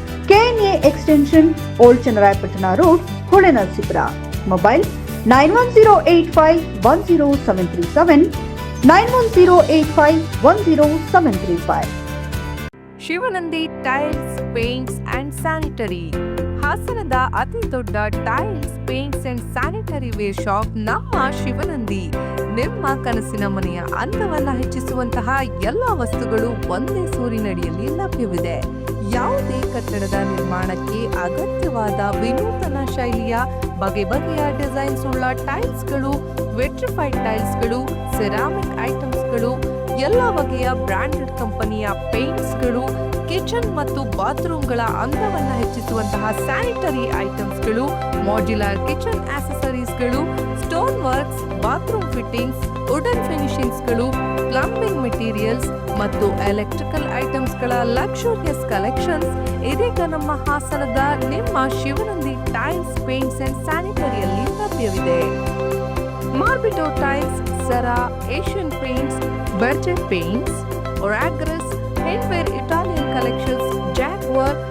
KNA extension old Channarayapatna road, Holenarasipura. Mobile nine one zero eight five one zero seven three seven, nine one zero eight five one zero seven three five. Shivanandi tiles, paints and sanitary. ಹಾಸನದ ಅತಿ ದೊಡ್ಡ tiles, paints and sanitary ware shop ನಮ್ಮ ಶಿವನಂದಿ. ನಿಮ್ಮ ಕನಸಿನ ಮನೆಯ ಅಂದವನ್ನ ಹೆಚ್ಚಿಸುವಂತಹ ಎಲ್ಲ ವಸ್ತುಗಳು ಒಂದೇ ಸೂರಿನಡಿಯಲ್ಲಿ ಲಭ್ಯವಿದೆ. ಯಾವುದೇ ಕಟ್ಟಡದ ನಿರ್ಮಾಣಕ್ಕೆ ಅಗತ್ಯವಾದ ವಿನೂತನ ಶೈಲಿಯ ಬಗೆ ಬಗೆಯ ಡಿಸೈನ್ಸ್ ಉಳ್ಳ ಟೈಲ್ಸ್ಗಳು, ವೆಟ್ರಿಫೈಡ್ ಟೈಲ್ಸ್ಗಳು, ಸೆರಾಮಿಕ್ ಐಟಮ್ಸ್ಗಳು, ಎಲ್ಲ ಬಗೆಯ ಬ್ರಾಂಡೆಡ್ ಕಂಪನಿಯ ಪೇಂಟ್ಸ್ಗಳು, ಕಿಚನ್ ಮತ್ತು ಬಾತ್ರೂಮ್ಗಳ ಅಂದವನ್ನು ಹೆಚ್ಚಿಸುವಂತಹ ಸ್ಯಾನಿಟರಿ ಐಟಮ್ಸ್ಗಳು, modular kitchen ಆಕ್ಸೆಸರೀಸ್ಗಳು stone works, bathroom fittings, wooden ಫಿನಿಶಿಂಗ್ಸ್ಗಳು, plumbing materials ಮತ್ತು ಎಲೆಕ್ಟ್ರಿಕಲ್ ಐಟಮ್ಸ್ಗಳ ಲಕ್ಷೂರಿಯಸ್ ಕಲೆಕ್ಷನ್ಸ್ ಇದೀಗ ನಮ್ಮ ಹಾಸನದ ನಿಮ್ಮ ಶಿವನಂದಿ ಟೈಲ್ಸ್, ಪೇಂಟ್ಸ್ ಅಂಡ್ ಸ್ಯಾನಿಟರಿಯಲ್ಲಿ ಲಭ್ಯವಿದೆ. ಮಾರ್ಬಿಟೋ ಟೈಲ್ಸ್, ಸರಾ, Asian paints Berger paints, ಒರಾಗ್ರಸ್, Hindware Italian collections Jaquar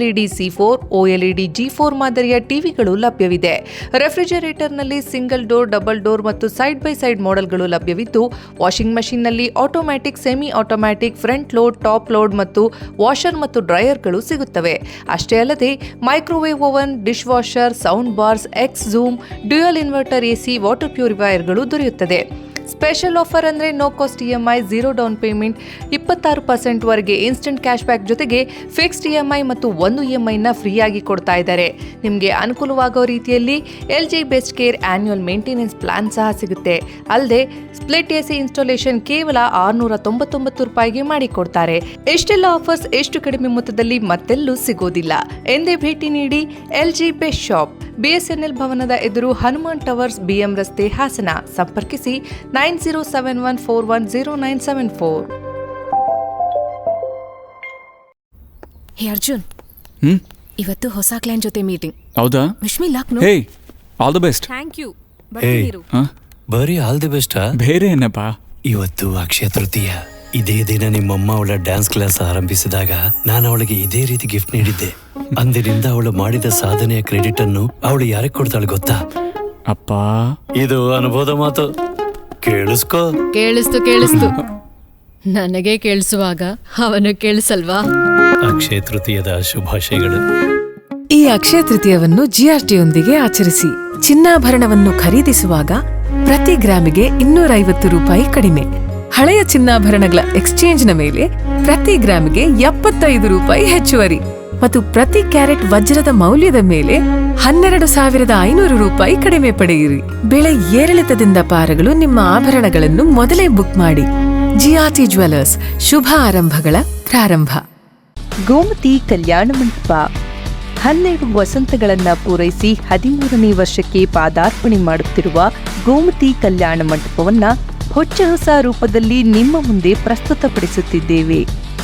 OLED C four OLED G four ಮಾದರಿಯ ಟಿವಿಗಳು ಲಭ್ಯವಿದೆ. ರೆಫ್ರಿಜರೇಟರ್ನಲ್ಲಿ ಸಿಂಗಲ್ ಡೋರ್, ಡಬಲ್ ಡೋರ್ ಮತ್ತು ಸೈಡ್ ಬೈ ಸೈಡ್ ಮಾಡೆಲ್ಗಳು ಲಭ್ಯವಿದ್ದು, washing ಮಷಿನ್ನಲ್ಲಿ automatic semi automatic front load, top load ಮತ್ತು ವಾಷರ್ ಮತ್ತು ಡ್ರೈಯರ್ಗಳು ಸಿಗುತ್ತವೆ. ಅಷ್ಟೇ ಅಲ್ಲದೆ, microwave oven, dish washer, sound bars, X zoom dual inverter AC water ಪ್ಯೂರಿಫೈಯರ್ಗಳು ದೊರೆಯುತ್ತದೆ. ಸ್ಪೆಷಲ್ ಆಫರ್ ಅಂದರೆ no cost E M I, zero down payment, ಇಪ್ಪತ್ತಾರು ಪರ್ಸೆಂಟ್ವರೆಗೆ ಇನ್ಸ್ಟೆಂಟ್ ಕ್ಯಾಶ್ ಬ್ಯಾಕ್ ಜೊತೆಗೆ ಫಿಕ್ಸ್ಡ್ ಇ ಎಂ ಐ ಮತ್ತು ಒಂದು ಇ ಎಂ ಐನ ಫ್ರೀಯಾಗಿ ಕೊಡ್ತಾ ಇದ್ದಾರೆ. ನಿಮಗೆ ಅನುಕೂಲವಾಗೋ ರೀತಿಯಲ್ಲಿ L G best care annual maintenance plan ಸಹ ಸಿಗುತ್ತೆ. ಅಲ್ಲದೆ ಸ್ಪ್ಲಿಟ್ ಎಸಿ ಇನ್ಸ್ಟಾಲೇಷನ್ ಕೇವಲ ಆರುನೂರ ತೊಂಬತ್ತೊಂಬತ್ತು ರೂಪಾಯಿಗೆ ಮಾಡಿಕೊಡ್ತಾರೆ. ಎಷ್ಟೆಲ್ಲ ಆಫರ್ಸ್ ಎಷ್ಟು ಕಡಿಮೆ ಮೊತ್ತದಲ್ಲಿ ಮತ್ತೆಲ್ಲೂ ಸಿಗೋದಿಲ್ಲ. ಎಂದೇ ಭೇಟಿ ನೀಡಿ L G best shop. BSNL ಭವನದ ಎದುರು ಹನುಮಾನ್ ಟವರ್ಸ್ ಬಿಎಂ ರಸ್ತೆ ಹಾಸನ. ಸಂಪರ್ಕಿಸಿ nine zero seven one four one zero nine seven four. Hey Arjun. ಹ್ಮ್? ಇವತ್ತು ಹೊಸ ಕ್ಲೈಂಟ್ ಜೊತೆ ಮೀಟಿಂಗ್ ಹೌದಾ? Wish me ಲಾಕ್ನು hey all the best thank you ಬರ್ತೀನಿರು. ಬರೀ ಆಲ್ ದಿ ಬೆಸ್ಟ್ ಬೇರೆ ಏನಪ್ಪ? ಇವತ್ತು ಅಕ್ಷಯ ತೃತೀಯ. ಇದೇ ದಿನ ನಿಮ್ಮಮ್ಮ ಅವಳ ಡ್ಯಾನ್ಸ್ ಕ್ಲಾಸ್ ಆರಂಭಿಸಿದಾಗ ನಾನು ಅವಳಿಗೆ ಇದೇ ರೀತಿ ಗಿಫ್ಟ್ ನೀಡಿದ್ದೆ. ಅಂದಿನಿಂದ ಅವಳು ಮಾಡಿದ ಸಾಧನೆಯ ಕ್ರೆಡಿಟ್ ಅನ್ನು ಅವಳು ಯಾರಿಗೆ ಕೊಡ್ತಾಳೆ ಗೊತ್ತಾ? ಅಪ್ಪ. ಇದು ಅನುಭವದ ಮಾತು. ಕೇಳಿಸ್ಕೋ. ಕೇಳಿಸ್ತು ಕೇಳಿಸ್ತು. ನನಗೆ ಕೇಳಿಸುವಾಗ ಅವನು ಕೇಳಿಸಲ್ವಾ? ಅಕ್ಷಯ ತೃತೀಯದ ಶುಭಾಶಯಗಳು. ಈ ಅಕ್ಷಯ ತೃತೀಯವನ್ನು ಜಿಆರ್ಟಿಯೊಂದಿಗೆ ಆಚರಿಸಿ. ಚಿನ್ನಾಭರಣವನ್ನು ಖರೀದಿಸುವಾಗ ಪ್ರತಿ ಗ್ರಾಮಿಗೆ ಇನ್ನೂರೈವತ್ತು ರೂಪಾಯಿ ಕಡಿಮೆ. ಹಳೆಯ ಚಿನ್ನಾಭರಣಗಳ ಎಕ್ಸ್ಚೇಂಜ್ನ ಮೇಲೆ ಪ್ರತಿ ಗ್ರಾಮಿಗೆ ಎಪ್ಪತ್ತೈದು ರೂಪಾಯಿ ಹೆಚ್ಚುವರಿ. ಮತ್ತು ಪ್ರತಿ ಕ್ಯಾರೆಟ್ ವಜ್ರದ ಮೌಲ್ಯದ ಮೇಲೆ ಹನ್ನೆರಡು ಸಾವಿರದ ಐನೂರು ರೂಪಾಯಿ ಕಡಿಮೆ ಪಡೆಯಿರಿ. ಬೆಳೆ ಏರಿಳಿತದಿಂದ ಪಾರಗಳು ನಿಮ್ಮ ಆಭರಣಗಳನ್ನು ಮೊದಲೇ ಬುಕ್ ಮಾಡಿ. ಜಿಆರ್ಟಿ ಜ್ಯುವೆಲರ್ಸ್, ಶುಭ ಆರಂಭಗಳ ಪ್ರಾರಂಭ. ಗೋಮತಿ ಕಲ್ಯಾಣ ಮಂಟಪ. ಹನ್ನೆರಡು ವಸಂತಗಳನ್ನ ಪೂರೈಸಿ ಹದಿಮೂರನೇ ವರ್ಷಕ್ಕೆ ಪಾದಾರ್ಪಣೆ ಮಾಡುತ್ತಿರುವ ಗೋಮತಿ ಕಲ್ಯಾಣ ಮಂಟಪವನ್ನ ಹೊಚ್ಚ ಹೊಸ ರೂಪದಲ್ಲಿ ನಿಮ್ಮ ಮುಂದೆ ಪ್ರಸ್ತುತಪಡಿಸುತ್ತಿದ್ದೇವೆ.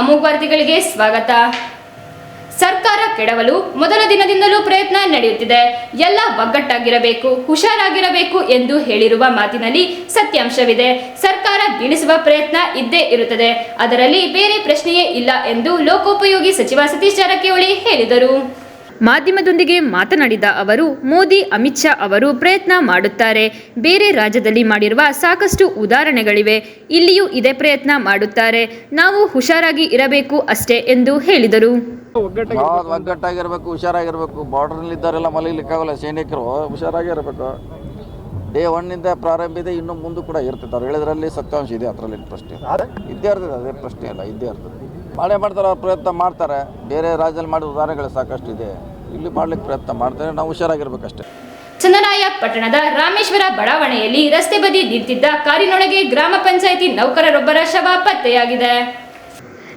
ಅಮೋಘ ವಾರ್ತೆಗಳಿಗೆ ಸ್ವಾಗತ. ಸರ್ಕಾರ ಕೆಡವಲು ಮೊದಲ ದಿನದಿಂದಲೂ ಪ್ರಯತ್ನ ನಡೆಯುತ್ತಿದೆ. ಎಲ್ಲ ಒಗ್ಗಟ್ಟಾಗಿರಬೇಕು, ಹುಷಾರಾಗಿರಬೇಕು ಎಂದು ಹೇಳಿರುವ ಮಾತಿನಲ್ಲಿ ಸತ್ಯಾಂಶವಿದೆ. ಸರ್ಕಾರ ಬೀಳಿಸುವ ಪ್ರಯತ್ನ ಇದ್ದೇ ಇರುತ್ತದೆ. ಅದರಲ್ಲಿ ಬೇರೆ ಪ್ರಶ್ನೆಯೇ ಇಲ್ಲ ಎಂದು ಲೋಕೋಪಯೋಗಿ ಸಚಿವ ಸತೀಶ್ ಜಾರಕಿಹೊಳಿ ಹೇಳಿದರು. ಮಾಧ್ಯಮದೊಂದಿಗೆ ಮಾತನಾಡಿದ ಅವರು ಮೋದಿ ಅಮಿತ್ ಶಾ ಅವರು ಪ್ರಯತ್ನ ಮಾಡುತ್ತಾರೆ. ಬೇರೆ ರಾಜ್ಯದಲ್ಲಿ ಮಾಡಿರುವ ಸಾಕಷ್ಟು ಉದಾಹರಣೆಗಳಿವೆ. ಇಲ್ಲಿಯೂ ಇದೇ ಪ್ರಯತ್ನ ಮಾಡುತ್ತಾರೆ. ನಾವು ಹುಷಾರಾಗಿ ಇರಬೇಕು ಅಷ್ಟೇ ಎಂದು ಹೇಳಿದರು. ಹುಷಾರಾಗಿರಬೇಕು ಒಗ್ಗಟ್ಟಾಗಿರ್ಬೇಕು ಹುಷಾರಾಗಿರ್ಬೇಕು. ಬಾರ್ಡರ್ನಲ್ಲಿ ಇದ್ದಾರೆಲ್ಲ ಮಲಗಲಿಕ್ಕಾಗಲ್ಲ. ಸೈನಿಕರು ಹುಷಾರಾಗಿರ್ಬೇಕು ಡೇ ಒನ್ನಿಂದ ಪ್ರಾರಂಭ ಇದೆ ಇನ್ನು ಮುಂದೆ ಕೂಡ ಇರ್ತದೆ ಅವ್ರು ಹೇಳಿದ್ರಲ್ಲಿ ಸತ್ಯಾಂಶ ಇದೆ ಅದರಲ್ಲಿ ಪ್ರಶ್ನೆ ಇದ್ದೇ ಇರ್ತದೆ ಅದೇ ಪ್ರಶ್ನೆ ಅಲ್ಲ ಇದ್ದೇ ಇರ್ತದೆ. ಮಾಡೇ ಮಾಡ್ತಾರೆ ಪ್ರಯತ್ನ ಮಾಡ್ತಾರೆ. ಬೇರೆ ರಾಜ್ಯದಲ್ಲಿ ಮಾಡಿದ ಉದಾಹರಣೆಗಳು ಸಾಕಷ್ಟು ಇದೆ ಇಲ್ಲಿ ಮಾಡ್ಲಿಕ್ಕೆ ಪ್ರಯತ್ನ ಮಾಡ್ತಾರೆ. ನಾವು ಹುಷಾರಾಗಿರ್ಬೇಕಷ್ಟೇ. ಚನ್ನರಾಯ ಪಟ್ಟಣದ ರಾಮೇಶ್ವರ ಬಡಾವಣೆಯಲ್ಲಿ ರಸ್ತೆ ಬದಿ ನಿಂತಿದ್ದ ಕಾರಿನೊಳಗೆ ಗ್ರಾಮ ಪಂಚಾಯಿತಿ ನೌಕರರೊಬ್ಬರ ಶವ ಪತ್ತೆಯಾಗಿದೆ.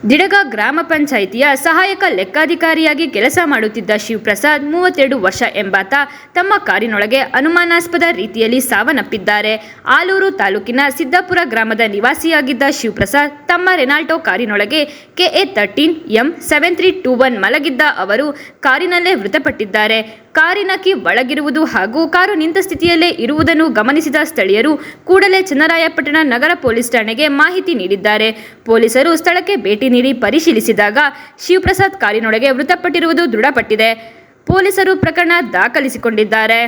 ದಿಡಗ ಗ್ರಾಮ ಪಂಚಾಯಿತಿಯ ಸಹಾಯಕ ಲೆಕ್ಕಾಧಿಕಾರಿಯಾಗಿ ಕೆಲಸ ಮಾಡುತ್ತಿದ್ದ ಶಿವಪ್ರಸಾದ್ ಮೂವತ್ತೆರಡು ವರ್ಷ ಎಂಬಾತ ತಮ್ಮ ಕಾರಿನೊಳಗೆ ಅನುಮಾನಾಸ್ಪದ ರೀತಿಯಲ್ಲಿ ಸಾವನ್ನಪ್ಪಿದ್ದಾರೆ. ಆಲೂರು ತಾಲೂಕಿನ ಸಿದ್ದಾಪುರ ಗ್ರಾಮದ ನಿವಾಸಿಯಾಗಿದ್ದ ಶಿವಪ್ರಸಾದ್ ತಮ್ಮ ರೆನಾಲ್ಟೋ ಕಾರಿನೊಳಗೆ KA thirteen M seven three two one ಮಲಗಿದ್ದ ಅವರು ಕಾರಿನಲ್ಲೇ ಮೃತಪಟ್ಟಿದ್ದಾರೆ. ಕಾರಿನ ಕೀ ಒಳಗಿರುವುದು ಹಾಗೂ ಕಾರು ನಿಂತ ಸ್ಥಿತಿಯಲ್ಲೇ ಇರುವುದನ್ನು ಗಮನಿಸಿದ ಸ್ಥಳೀಯರು ಕೂಡಲೇ ಚನ್ನರಾಯಪಟ್ಟಣ ನಗರ ಪೊಲೀಸ್ ಠಾಣೆಗೆ ಮಾಹಿತಿ ನೀಡಿದ್ದಾರೆ. ಪೊಲೀಸರು ಸ್ಥಳಕ್ಕೆ ಭೇಟಿ ನೀಡಿ ಪರಿಶೀಲಿಸಿದಾಗ ಶಿವಪ್ರಸಾದ್ ಕಾರಿನೊಳಗೆ ಮೃತಪಟ್ಟಿರುವುದು ದೃಢಪಟ್ಟಿದೆ. ಪೊಲೀಸರು ಪ್ರಕರಣ ದಾಖಲಿಸಿಕೊಂಡಿದ್ದಾರೆ.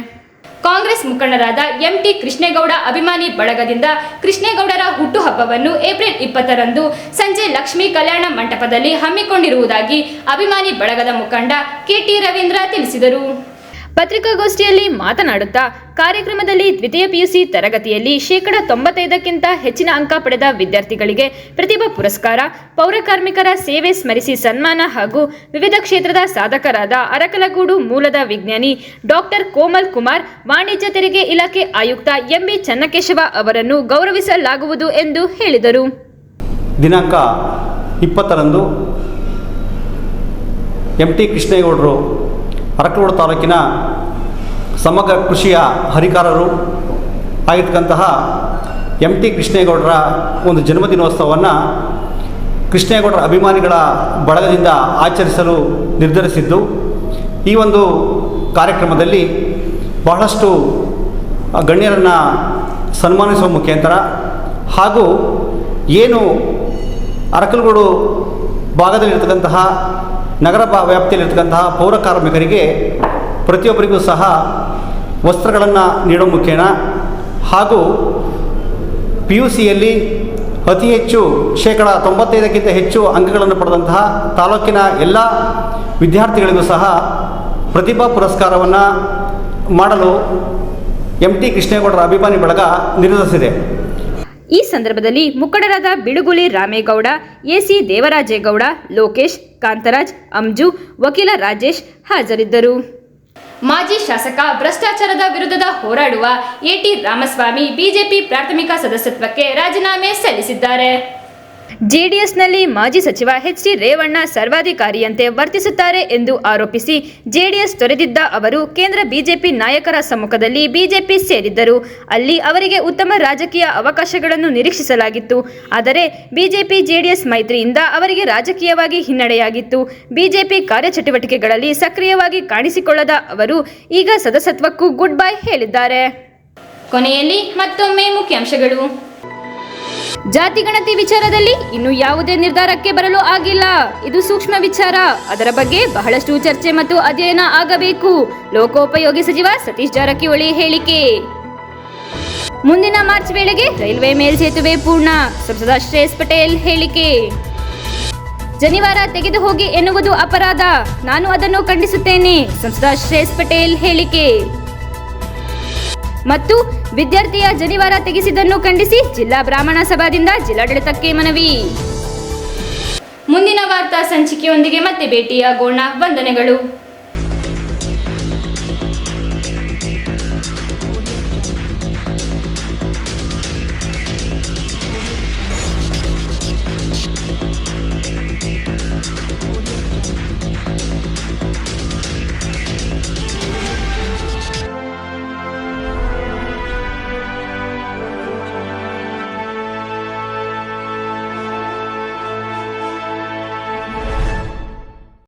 ಕಾಂಗ್ರೆಸ್ ಮುಖಂಡರಾದ ಎಂಟಿ ಕೃಷ್ಣೇಗೌಡ ಅಭಿಮಾನಿ ಬಳಗದಿಂದ ಕೃಷ್ಣೇಗೌಡರ ಹುಟ್ಟುಹಬ್ಬವನ್ನು ಏಪ್ರಿಲ್ ಇಪ್ಪತ್ತರಂದು ಸಂಜೆ ಲಕ್ಷ್ಮೀ ಕಲ್ಯಾಣ ಮಂಟಪದಲ್ಲಿ ಹಮ್ಮಿಕೊಂಡಿರುವುದಾಗಿ ಅಭಿಮಾನಿ ಬಳಗದ ಮುಖಂಡ ಕೆಟಿ ರವೀಂದ್ರ ತಿಳಿಸಿದರು. ಪತ್ರಿಕಾಗೋಷ್ಠಿಯಲ್ಲಿ ಮಾತನಾಡುತ್ತಾ, ಕಾರ್ಯಕ್ರಮದಲ್ಲಿ ದ್ವಿತೀಯ ಪಿಯುಸಿ ತರಗತಿಯಲ್ಲಿ ಶೇಕಡ ತೊಂಬತ್ತೈದಕ್ಕಿಂತ ಹೆಚ್ಚಿನ ಅಂಕ ಪಡೆದ ವಿದ್ಯಾರ್ಥಿಗಳಿಗೆ ಪ್ರತಿಭಾ ಪುರಸ್ಕಾರ ಪೌರಕಾರ್ಮಿಕರ ಸೇವೆ ಸ್ಮರಿಸಿ ಸನ್ಮಾನ ಹಾಗೂ ವಿವಿಧ ಕ್ಷೇತ್ರದ ಸಾಧಕರಾದ ಅರಕಲಗೂಡು ಮೂಲದ ವಿಜ್ಞಾನಿ ಡಾಕ್ಟರ್ ಕೋಮಲ್ ಕುಮಾರ್, ವಾಣಿಜ್ಯ ತೆರಿಗೆ ಇಲಾಖೆ ಆಯುಕ್ತ ಎಂಬಿ ಚನ್ನಕೇಶವ ಅವರನ್ನು ಗೌರವಿಸಲಾಗುವುದು ಎಂದು ಹೇಳಿದರು. ದಿನಾಂಕ ಇಪ್ಪತ್ತರಂದು ಎಂ. ಟಿ. ಕೃಷ್ಣೇಗೌಡರು ಅರಕಲಗೂಡು ತಾಲೂಕಿನ ಸಮಗ್ರ ಕೃಷಿಯ ಹರಿಕಾರರು ಆಗಿರ್ತಕ್ಕಂತಹ ಎಂ ಟಿ ಕೃಷ್ಣೇಗೌಡರ ಒಂದು ಜನ್ಮದಿನೋತ್ಸವವನ್ನು ಕೃಷ್ಣೇಗೌಡರ ಅಭಿಮಾನಿಗಳ ಬಳಗದಿಂದ ಆಚರಿಸಲು ನಿರ್ಧರಿಸಿದ್ದು, ಈ ಒಂದು ಕಾರ್ಯಕ್ರಮದಲ್ಲಿ ಬಹಳಷ್ಟು ಗಣ್ಯರನ್ನು ಸನ್ಮಾನಿಸುವ ಮುಖಾಂತರ ಹಾಗೂ ಏನು ಅರಕಲಗೂಡು ಭಾಗದಲ್ಲಿರ್ತಕ್ಕಂತಹ ನಗರ ವ್ಯಾಪ್ತಿಯಲ್ಲಿರ್ತಕ್ಕಂತಹ ಪೌರ ಕಾರ್ಮಿಕರಿಗೆ ಪ್ರತಿಯೊಬ್ಬರಿಗೂ ಸಹ ವಸ್ತ್ರಗಳನ್ನು ನೀಡೋ ಮುಖೇನ ಹಾಗೂ ಪಿ ಯು ಸಿಯಲ್ಲಿ ಅತಿ ಹೆಚ್ಚು ಶೇಕಡ ತೊಂಬತ್ತೈದಕ್ಕಿಂತ ಹೆಚ್ಚು ಅಂಕಗಳನ್ನು ಪಡೆದಂತಹ ತಾಲೂಕಿನ ಎಲ್ಲ ವಿದ್ಯಾರ್ಥಿಗಳಿಗೂ ಸಹ ಪ್ರತಿಭಾ ಪುರಸ್ಕಾರವನ್ನು ಮಾಡಲು ಎಂ ಟಿ ಕೃಷ್ಣೇಗೌಡರ ಅಭಿಮಾನಿ ಬಳಗ ನಿರ್ಧರಿಸಿದೆ. ಈ ಸಂದರ್ಭದಲ್ಲಿ ಮುಖಂಡರಾದ ಬಿಳುಗುಳಿ ರಾಮೇಗೌಡ, ಎಸಿ ದೇವರಾಜೇಗೌಡ, ಲೋಕೇಶ್ ಕಾಂತರಾಜ್, ಅಂಜು, ವಕೀಲ ರಾಜೇಶ್ ಹಾಜರಿದ್ದರು. ಮಾಜಿ ಶಾಸಕ, ಭ್ರಷ್ಟಾಚಾರದ ವಿರುದ್ಧದ ಹೋರಾಡುವ ಎಟಿ ರಾಮಸ್ವಾಮಿ ಬಿಜೆಪಿ ಪ್ರಾಥಮಿಕ ಸದಸ್ಯತ್ವಕ್ಕೆ ರಾಜೀನಾಮೆ ಸಲ್ಲಿಸಿದ್ದಾರೆ. ಜೆಡಿಎಸ್ನಲ್ಲಿ ಮಾಜಿ ಸಚಿವ ಎಚ್ ಡಿ ರೇವಣ್ಣ ಸರ್ವಾಧಿಕಾರಿಯಂತೆ ವರ್ತಿಸುತ್ತಾರೆ ಎಂದು ಆರೋಪಿಸಿ ಜೆಡಿಎಸ್ ತೊರೆದಿದ್ದ ಅವರು ಕೇಂದ್ರ ಬಿಜೆಪಿ ನಾಯಕರ ಸಮ್ಮುಖದಲ್ಲಿ ಬಿಜೆಪಿ ಸೇರಿದ್ದರು. ಅಲ್ಲಿ ಅವರಿಗೆ ಉತ್ತಮ ರಾಜಕೀಯ ಅವಕಾಶಗಳನ್ನು ನಿರೀಕ್ಷಿಸಲಾಗಿತ್ತು. ಆದರೆ ಬಿಜೆಪಿ ಜೆಡಿಎಸ್ ಮೈತ್ರಿಯಿಂದ ಅವರಿಗೆ ರಾಜಕೀಯವಾಗಿ ಹಿನ್ನಡೆಯಾಗಿತ್ತು. ಬಿಜೆಪಿ ಕಾರ್ಯಚಟುವಟಿಕೆಗಳಲ್ಲಿ ಸಕ್ರಿಯವಾಗಿ ಕಾಣಿಸಿಕೊಳ್ಳದ ಅವರು ಈಗ ಸದಸ್ಯತ್ವಕ್ಕೂ ಗುಡ್ ಬೈ ಹೇಳಿದ್ದಾರೆ. ಕೊನೆಯಲ್ಲಿ ಮತ್ತೊಮ್ಮೆ ಮುಖ್ಯಾಂಶಗಳು. ಜಾತಿ ಗಣತಿ ವಿಚಾರದಲ್ಲಿ ಇನ್ನು ಯಾವುದೇ ನಿರ್ಧಾರಕ್ಕೆ ಬರಲು ಆಗಿಲ್ಲ. ಇದು ಸೂಕ್ಷ್ಮ ವಿಚಾರ. ಅದರ ಬಗ್ಗೆ ಬಹಳಷ್ಟು ಚರ್ಚೆ ಮತ್ತು ಅಧ್ಯಯನ ಆಗಬೇಕು. ಲೋಕೋಪಯೋಗಿ ಸಚಿವ ಸತೀಶ್ ಜಾರಕಿಹೊಳಿ ಹೇಳಿಕೆ. ಮುಂದಿನ ಮಾರ್ಚ್ ವೇಳೆಗೆ ರೈಲ್ವೆ ಮೇಲ್ಸೇತುವೆ ಪೂರ್ಣ. ಸಂಸದ ಶ್ರೇಯಸ್ ಪಟೇಲ್ ಹೇಳಿಕೆ. ಶನಿವಾರ ತೆಗೆದು ಹೋಗಿ ಎನ್ನುವುದು ಅಪರಾಧ. ನಾನು ಅದನ್ನು ಖಂಡಿಸುತ್ತೇನೆ. ಸಂಸದ ಶ್ರೇಯಸ್ ಪಟೇಲ್ ಹೇಳಿಕೆ. ಮತ್ತು ವಿದ್ಯಾರ್ಥಿಯ ಜನಿವಾರ ತೆಗೆಸಿದ್ದನ್ನು ಖಂಡಿಸಿ ಜಿಲ್ಲಾ ಬ್ರಾಹ್ಮಣ ಸಭಾದಿಂದ ಜಿಲ್ಲಾಡಳಿತಕ್ಕೆ ಮನವಿ. ಮುಂದಿನ ವಾರ್ತಾ ಸಂಚಿಕೆಯೊಂದಿಗೆ ಮತ್ತೆ ಭೇಟಿಯಾಗೋಣ. ವಂದನೆಗಳು.